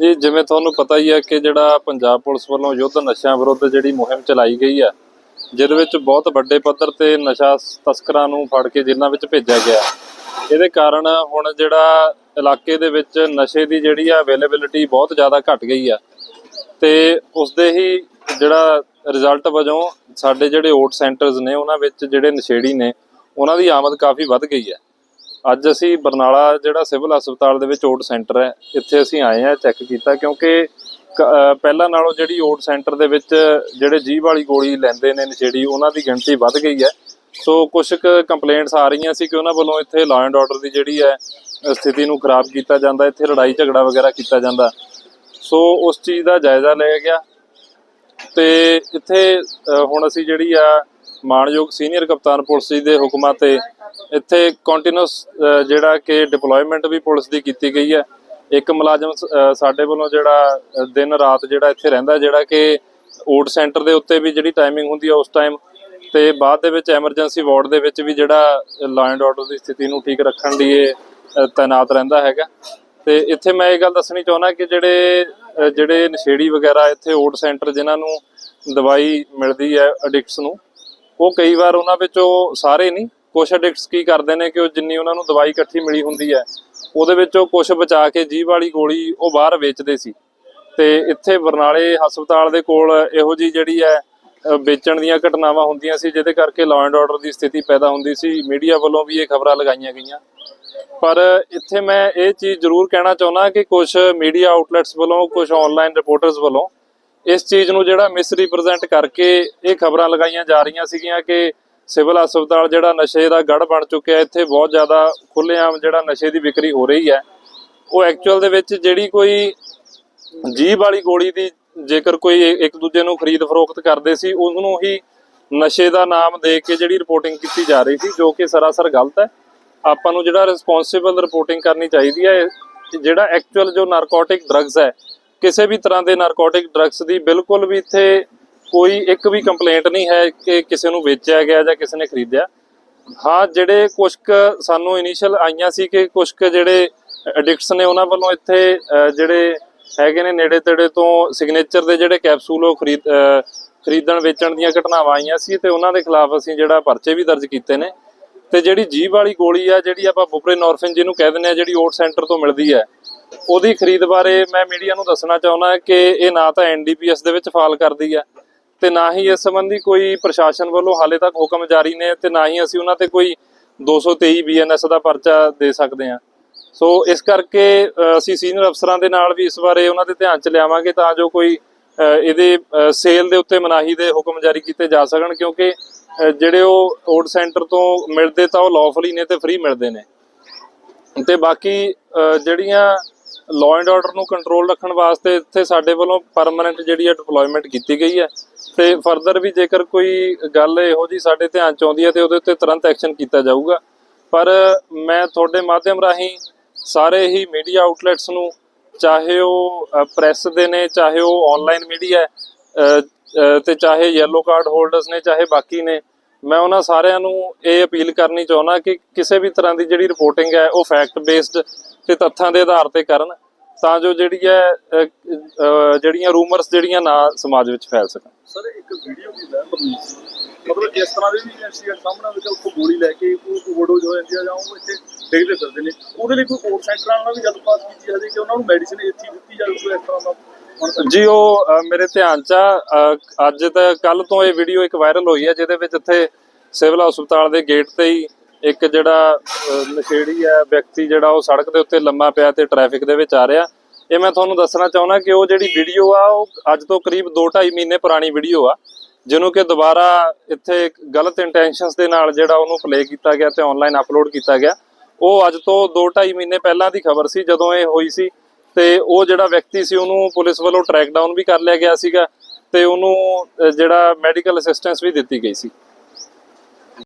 ਜੀ, ਜਿਵੇਂ ਤੁਹਾਨੂੰ ਪਤਾ ਹੀ ਹੈ ਕਿ ਜਿਹੜਾ ਪੰਜਾਬ ਪੁਲਿਸ ਵੱਲੋਂ ਯੁੱਧ ਨਸ਼ਿਆਂ ਵਿਰੁੱਧ ਜਿਹੜੀ ਮੁਹਿੰਮ ਚਲਾਈ ਗਈ ਆ ਜਿਹਦੇ ਵਿੱਚ ਬਹੁਤ ਵੱਡੇ ਪੱਧਰ ਤੇ ਨਸ਼ਾ ਤਸਕਰਾਂ ਨੂੰ ਫੜ ਕੇ ਜੇਲ੍ਹਾਂ ਵਿੱਚ ਭੇਜਿਆ ਗਿਆ। ਇਹਦੇ ਕਾਰਨ ਹੁਣ ਜਿਹੜਾ ਇਲਾਕੇ ਦੇ ਵਿੱਚ ਨਸ਼ੇ ਦੀ ਜਿਹੜੀ ਆ ਅਵੇਲੇਬਿਲਿਟੀ ਬਹੁਤ ਜ਼ਿਆਦਾ ਘਟ ਗਈ ਆ। ਤੇ ਉਸ ਦੇ ਹੀ ਜਿਹੜਾ ਰਿਜ਼ਲਟ ਵਜੋਂ ਸਾਡੇ ਜਿਹੜੇ ਓਟ ਸੈਂਟਰਸ ਨੇ, ਉਹਨਾਂ ਵਿੱਚ ਜਿਹੜੇ ਨਸ਼ੇੜੀ ਨੇ, ਉਹਨਾਂ ਦੀ ਆਮਦ ਕਾਫੀ ਵੱਧ ਗਈ ਹੈ। ਅੱਜ ਅਸੀਂ ਬਰਨਾਲਾ ਜਿਹੜਾ ਸਿਵਲ ਹਸਪਤਾਲ ਦੇ ਵਿੱਚ ਓਟ ਸੈਂਟਰ ਹੈ, ਇੱਥੇ ਅਸੀਂ ਆਏ ਆ ਚੈੱਕ ਕੀਤਾ ਕਿਉਂਕਿ ਕ- ਪਹਿਲਾਂ ਨਾਲੋਂ ਜਿਹੜੀ ਓਟ ਸੈਂਟਰ ਦੇ ਵਿੱਚ ਜਿਹੜੇ ਜੀਭ ਵਾਲੀ ਗੋਲੀ ਲੈਂਦੇ ਨੇ ਨਸ਼ੇੜੀ, ਉਹਨਾਂ ਦੀ ਗਿਣਤੀ ਵੱਧ ਗਈ ਹੈ। ਸੋ ਕੁਝ ਕੁ ਕੰਪਲੇਂਟਸ ਆ ਰਹੀਆਂ ਸੀ ਕਿ ਉਹਨਾਂ ਵੱਲੋਂ ਇੱਥੇ ਲਾਅ ਐਂਡ ਆਰਡਰ ਦੀ ਜਿਹੜੀ ਹੈ, ਸਥਿਤੀ ਨੂੰ ਖਰਾਬ ਕੀਤਾ ਜਾਂਦਾ, ਇੱਥੇ ਲੜਾਈ ਝਗੜਾ ਵਗੈਰਾ ਕੀਤਾ ਜਾਂਦਾ। ਸੋ ਉਸ ਚੀਜ਼ ਦਾ ਜਾਇਜ਼ਾ ਲਿਆ ਗਿਆ। ਤੇ ਇੱਥੇ ਹੁਣ ਅਸੀਂ ਜਿਹੜੀ ਆ, ਮਾਨਯੋਗ ਸੀਨੀਅਰ ਕਪਤਾਨ ਪੁਲਿਸ ਜੀ ਦੇ ਹੁਕਮਾਂ ਤੇ ਇੱਥੇ ਕੰਟੀਨਿਊਸ ਜਿਹੜਾ ਕਿ ਡਿਪਲੋਇਮੈਂਟ ਵੀ ਪੁਲਿਸ ਦੀ ਕੀਤੀ ਗਈ ਹੈ। ਇੱਕ ਮੁਲਾਜ਼ਮ ਸਾਡੇ ਵੱਲੋਂ ਜਿਹੜਾ ਦਿਨ ਰਾਤ ਜਿਹੜਾ ਇੱਥੇ ਰਹਿੰਦਾ ਜਿਹੜਾ ਕਿ ਓਟ ਸੈਂਟਰ ਦੇ ਉੱਤੇ ਵੀ ਜਿਹੜੀ ਟਾਈਮਿੰਗ ਹੁੰਦੀ ਹੈ ਉਸ ਟਾਈਮ ਤੇ ਬਾਅਦ ਦੇ ਵਿੱਚ ਐਮਰਜੈਂਸੀ ਵਾਰਡ ਦੇ ਵਿੱਚ ਵੀ ਜਿਹੜਾ ਲਾਅ ਐਂਡ ਆਰਡਰ ਦੀ ਸਥਿਤੀ ਨੂੰ ਠੀਕ ਰੱਖਣ ਲਈ ਇਹ ਤਾਇਨਾਤ ਰਹਿੰਦਾ ਹੈਗਾ। ਤੇ ਇੱਥੇ ਮੈਂ ਇਹ ਗੱਲ ਦੱਸਣੀ ਚਾਹੁੰਦਾ ਕਿ ਜਿਹੜੇ ਜਿਹੜੇ ਨਸ਼ੇੜੀ ਵਗੈਰਾ ਇੱਥੇ ਓਟ ਸੈਂਟਰ ਜਿਨ੍ਹਾਂ ਨੂੰ ਦਵਾਈ ਮਿਲਦੀ ਹੈ ਐਡਿਕਟਸ ਨੂੰ, ਉਹ ਕਈ ਵਾਰ ਉਹਨਾਂ ਵਿੱਚੋਂ ਸਾਰੇ ਨਹੀਂ ਕੁਝ ਐਡਿਕਟਸ ਕੀ ਕਰਦੇ ਨੇ ਕਿ ਉਹ ਜਿੰਨੀ ਉਹਨਾਂ ਨੂੰ ਦਵਾਈ ਇਕੱਠੀ ਮਿਲੀ ਹੁੰਦੀ ਹੈ, ਉਹਦੇ ਵਿੱਚ ਉਹ ਕੁਝ ਬਚਾ ਕੇ ਜੀਭ ਵਾਲੀ ਗੋਲੀ ਉਹ ਬਾਹਰ ਵੇਚਦੇ ਸੀ। ਤੇ ਇੱਥੇ ਬਰਨਾਲੇ ਹਸਪਤਾਲ ਦੇ ਕੋਲ ਇਹੋ ਜੀ ਜਿਹੜੀ ਹੈ ਵੇਚਣ ਦੀਆਂ ਘਟਨਾਵਾਂ ਹੁੰਦੀਆਂ ਸੀ, ਜਿਹਦੇ ਕਰਕੇ ਲਾਅ ਐਂਡ ਆਰਡਰ ਦੀ ਸਥਿਤੀ ਪੈਦਾ ਹੁੰਦੀ ਸੀ। ਮੀਡੀਆ ਵੱਲੋਂ ਵੀ ਇਹ ਖਬਰਾਂ ਲਗਾਈਆਂ ਗਈਆਂ। ਪਰ ਇੱਥੇ ਮੈਂ ਇਹ ਚੀਜ਼ ਜ਼ਰੂਰ ਕਹਿਣਾ ਚਾਹੁੰਦਾ ਕਿ ਕੁਝ ਮੀਡੀਆ ਆਊਟਲੈਟਸ ਵੱਲੋਂ ਕੁਝ ਆਨਲਾਈਨ ਰਿਪੋਰਟਰਸ ਵੱਲੋਂ ਇਸ ਚੀਜ਼ ਨੂੰ ਜਿਹੜਾ ਮਿਸ ਰਿਪਰੈਜ਼ੈਂਟ ਕਰਕੇ ਇਹ ਖਬਰਾਂ ਲਗਾਈਆਂ ਜਾ ਰਹੀਆਂ ਸੀਗੀਆਂ ਕਿ ਸਿਵਲ ਹਸਪਤਾਲ ਜਿਹੜਾ ਨਸ਼ੇ ਦਾ ਗੜ ਬਣ ਚੁੱਕਿਆ ਇੱਥੇ ਬਹੁਤ ਜ਼ਿਆਦਾ ਖੁੱਲ੍ਹੇਆਮ ਜਿਹੜਾ ਨਸ਼ੇ ਦੀ ਵਿਕਰੀ ਹੋ ਰਹੀ ਹੈ। ਉਹ ਐਕਚੁਅਲ ਦੇ ਵਿੱਚ ਜਿਹੜੀ ਕੋਈ ਜੀਭ ਵਾਲੀ ਗੋਲੀ ਦੀ ਜੇਕਰ ਕੋਈ ਇੱਕ ਦੂਜੇ ਨੂੰ ਖਰੀਦ ਫਰੋਖਤ ਕਰਦੇ ਸੀ ਉਸ ਨੂੰ ਹੀ ਨਸ਼ੇ ਦਾ ਨਾਮ ਦੇ ਕੇ ਜਿਹੜੀ ਰਿਪੋਰਟਿੰਗ ਕੀਤੀ ਜਾ ਰਹੀ ਸੀ, ਜੋ ਕਿ ਸਰਾਸਰ ਗਲਤ ਹੈ। ਆਪਾਂ ਨੂੰ ਜਿਹੜਾ ਰਿਸਪੌਂਸਿਬਲ ਰਿਪੋਰਟਿੰਗ ਕਰਨੀ ਚਾਹੀਦੀ ਹੈ ਜਿਹੜਾ ਐਕਚੁਅਲ ਜੋ ਨਾਰਕੋਟਿਕ ਡਰੱਗਸ ਹੈ, ਕਿਸੇ ਵੀ ਤਰ੍ਹਾਂ ਦੇ ਨਾਰਕੋਟਿਕ ਡਰੱਗਸ ਦੀ ਬਿਲਕੁਲ ਵੀ ਇੱਥੇ ਕੋਈ ਇੱਕ ਵੀ ਕੰਪਲੇਂਟ ਨਹੀਂ ਹੈ ਕਿ ਕਿਸੇ ਨੂੰ ਵੇਚਿਆ ਗਿਆ ਜਾਂ ਕਿਸੇ ਨੇ ਖਰੀਦਿਆ। ਹਾਂ, ਜਿਹੜੇ ਕੁਝ ਕੁ ਸਾਨੂੰ ਇਨੀਸ਼ੀਅਲ ਆਈਆਂ ਸੀ ਕਿ ਕੁਝ ਕੁ ਜਿਹੜੇ ਐਡਿਕਟਸ ਨੇ ਉਹਨਾਂ ਵੱਲੋਂ ਇੱਥੇ ਜਿਹੜੇ ਹੈਗੇ ਨੇ ਨੇੜੇ ਤੇੜੇ ਤੋਂ ਸਿਗਨੇਚਰ ਦੇ ਜਿਹੜੇ ਕੈਪਸੂਲ ਉਹ ਖਰੀਦ ਖਰੀਦਣ ਵੇਚਣ ਦੀਆਂ ਘਟਨਾਵਾਂ ਆਈਆਂ ਸੀ ਤੇ ਉਹਨਾਂ ਦੇ ਖਿਲਾਫ ਅਸੀਂ ਜਿਹੜਾ ਪਰਚੇ ਵੀ ਦਰਜ ਕੀਤੇ ਨੇ। ਤੇ ਜਿਹੜੀ ਜੀਭ ਵਾਲੀ ਗੋਲੀ ਆ, ਜਿਹੜੀ ਆਪਾਂ ਬੁਪਰੇਨੋਰਫਿਨ ਜਿਹਨੂੰ ਕਹਿ ਦਿੰਦੇ ਆ, ਜਿਹੜੀ ਓਟ ਸੈਂਟਰ ਤੋਂ ਮਿਲਦੀ ਹੈ, ਉਹਦੀ ਖਰੀਦ ਬਾਰੇ ਮੈਂ ਮੀਡੀਆ ਨੂੰ ਦੱਸਣਾ ਚਾਹੁੰਦਾ ਕਿ ਇਹ ਨਾ ਤਾਂ ਐਨਡੀਪੀਐਸ ਦੇ ਵਿੱਚ ਫਾਲ ਕਰਦੀ ਹੈ। ਤੇ ਨਾ ਹੀ ਇਸ ਸੰਬੰਧੀ ਕੋਈ ਪ੍ਰਸ਼ਾਸਨ ਵੱਲੋਂ ਹਾਲੇ ਤੱਕ ਹੁਕਮ ਜਾਰੀ ਨੇ ਤੇ ਨਾ ਹੀ ਅਸੀਂ ਉਹਨਾਂ ਤੇ ਕੋਈ 223 ਬੀਐਨਐਸ ਦਾ ਪਰਚਾ ਦੇ ਸਕਦੇ ਹਾਂ। ਸੋ ਇਸ ਕਰਕੇ ਅਸੀਂ ਸੀਨੀਅਰ ਅਫਸਰਾਂ ਦੇ ਨਾਲ ਵੀ ਇਸ ਬਾਰੇ ਉਹਨਾਂ ਦੇ ਧਿਆਨ ਚ ਲਿਆਵਾਂਗੇ ਤਾਂ ਜੋ ਕੋਈ ਇਹਦੇ ਸੇਲ ਦੇ ਉੱਤੇ ਮਨਾਹੀ ਦੇ ਹੁਕਮ ਜਾਰੀ ਕੀਤੇ ਜਾ ਸਕਣ ਕਿਉਂਕਿ ਜਿਹੜੇ ਉਹ ਓਡ ਸੈਂਟਰ ਤੋਂ ਮਿਲਦੇ ਤਾਂ ਉਹ ਲawfully ਨੇ ਤੇ ਫ੍ਰੀ ਮਿਲਦੇ ਨੇ। ਤੇ ਬਾਕੀ ਜਿਹੜੀਆਂ ਲਾਅ ਐਂਡ ਆਰਡਰ ਨੂੰ ਕੰਟਰੋਲ ਰੱਖਣ ਵਾਸਤੇ ਇੱਥੇ ਸਾਡੇ ਵੱਲੋਂ ਪਰਮਨੈਂਟ ਜਿਹੜੀ ਹੈ ਡਿਪਲੋਇਮੈਂਟ ਕੀਤੀ ਗਈ ਹੈ। ਤੇ ਫਰਦਰ ਵੀ ਜੇਕਰ ਕੋਈ ਗੱਲ ਇਹੋ ਜੀ ਸਾਡੇ ਧਿਆਨ ਚ ਆਉਂਦੀ ਹੈ ਤੇ ਉਹਦੇ ਉੱਤੇ ਤੁਰੰਤ ਐਕਸ਼ਨ ਕੀਤਾ ਜਾਊਗਾ। ਪਰ ਮੈਂ ਤੁਹਾਡੇ ਮਾਧਿਅਮ ਰਾਹੀਂ ਸਾਰੇ ਹੀ ਮੀਡੀਆ ਆਊਟਲੈਟਸ ਨੂੰ, ਚਾਹੇ ਉਹ ਪ੍ਰੈਸ ਦੇ ਨੇ, ਚਾਹੇ ਉਹ ਆਨਲਾਈਨ ਮੀਡੀਆ ਹੈ ਤੇ ਚਾਹੇ ਯੈਲੋ ਕਾਰਡ ਹੋਲਡਰਸ ਨੇ, ਚਾਹੇ ਬਾਕੀ ਨੇ, ਮੈਂ ਉਹਨਾਂ ਸਾਰਿਆਂ ਨੂੰ ਇਹ ਅਪੀਲ ਕਰਨੀ ਚਾਹੁੰਦਾ ਕਿ ਕਿਸੇ ਵੀ ਤਰ੍ਹਾਂ ਦੀ ਜਿਹੜੀ ਰਿਪੋਰਟਿੰਗ ਹੈ ਉਹ ਫੈਕਟ ਬੇਸਡ ਤੇ ਤੱਥਾਂ ਦੇ ਆਧਾਰ ਤੇ ਕਰਨ। ਤਾਂ ਜੋ ਜਿਹੜੀ ਹੈ ਜਿਹੜੀਆਂ ਰੂਮਰਸ ਜਿਹੜੀਆਂ ਨਾ ਸਮਾਜ ਵਿੱਚ ਫੈਲ ਸਕਣ। ਸਰ ਇੱਕ ਵੀਡੀਓ ਵੀ ਹੈ ਮਤਲਬ ਜਿਸ ਤਰ੍ਹਾਂ ਦੇ ਵੀ ਇੰਸੀਡੈਂਟ ਸਾਹਮਣੇ ਆਵੇ ਕਿ ਉੱਥੋਂ ਗੋਲੀ ਲੈ ਕੇ ਉਹ ਓਵਰਡੋਜ਼ ਹੋ ਜਾਂਦੀ ਆ ਜਾਂ ਉਹ ਇੱਥੇ ਡਿੱਗਦੇ ਫਿਰਦੇ ਨੇ। ਉਹਦੇ ਲਈ ਕੋਈ ਹੋਰ ਸੈਂਟਰਾਂ ਨਾਲ ਵੀ ਗੱਲਬਾਤ ਕੀਤੀ ਜਾਵੇ ਕਿ ਉਹਨਾਂ ਨੂੰ ਮੈਡੀਸਿਨ ਇੱਥੇ ਹੀ ਦਿੱਤੀ ਜਾਵੇ ਕੋਈ ਇਸ ਤਰ੍ਹਾਂ ਦਾ? ਹੁਣ ਤੱਕ ਜੀ ਉਹ ਮੇਰੇ ਧਿਆਨ ਚ ਅੱਜ ਤਾਂ ਕੱਲ ਤੋਂ ਇਹ ਵੀਡੀਓ ਇੱਕ ਵਾਇਰਲ ਹੋਈ ਹੈ ਜਿਹਦੇ ਵਿੱਚ ਇੱਥੇ ਸਿਵਲ ਹਸਪਤਾਲ ਦੇ ਗੇਟ ਤੇ ਹੀ ਇੱਕ ਜਿਹੜਾ ਨਸ਼ੇੜੀ ਆ ਵਿਅਕਤੀ ਜਿਹੜਾ ਉਹ ਸੜਕ ਦੇ ਉੱਤੇ ਲੰਮਾ ਪਿਆ ਤੇ ਟ੍ਰੈਫਿਕ ਦੇ ਵਿੱਚ ਆ ਰਿਹਾ। ਇਹ ਮੈਂ ਤੁਹਾਨੂੰ ਦੱਸਣਾ ਚਾਹੁੰਦਾ ਕਿ ਉਹ ਜਿਹੜੀ ਵੀਡੀਓ ਆ, ਉਹ ਅੱਜ ਤੋਂ ਕਰੀਬ 2.5 ਮਹੀਨੇ ਪੁਰਾਣੀ ਵੀਡੀਓ ਆ, ਜਿਹਨੂੰ ਕਿ ਦੁਬਾਰਾ ਇੱਥੇ ਇੱਕ ਗਲਤ ਇੰਟੈਂਸ਼ਨਸ ਦੇ ਨਾਲ ਜਿਹੜਾ ਉਹਨੂੰ ਪਲੇ ਕੀਤਾ ਗਿਆ ਤੇ ਆਨਲਾਈਨ ਅਪਲੋਡ ਕੀਤਾ ਗਿਆ। ਉਹ ਅੱਜ ਤੋਂ 2.5 ਮਹੀਨੇ ਪਹਿਲਾਂ ਦੀ ਖਬਰ ਸੀ, ਜਦੋਂ ਇਹ ਹੋਈ ਸੀ ਤੇ ਉਹ ਜਿਹੜਾ ਵਿਅਕਤੀ ਸੀ, ਉਹਨੂੰ ਪੁਲਿਸ ਵੱਲੋਂ ਟਰੈਕ ਡਾਊਨ ਵੀ ਕਰ ਲਿਆ ਗਿਆ ਸੀਗਾ ਤੇ ਉਹਨੂੰ ਜਿਹੜਾ ਮੈਡੀਕਲ ਅਸਿਸਟੈਂਸ ਵੀ ਦਿੱਤੀ ਗਈ ਸੀ।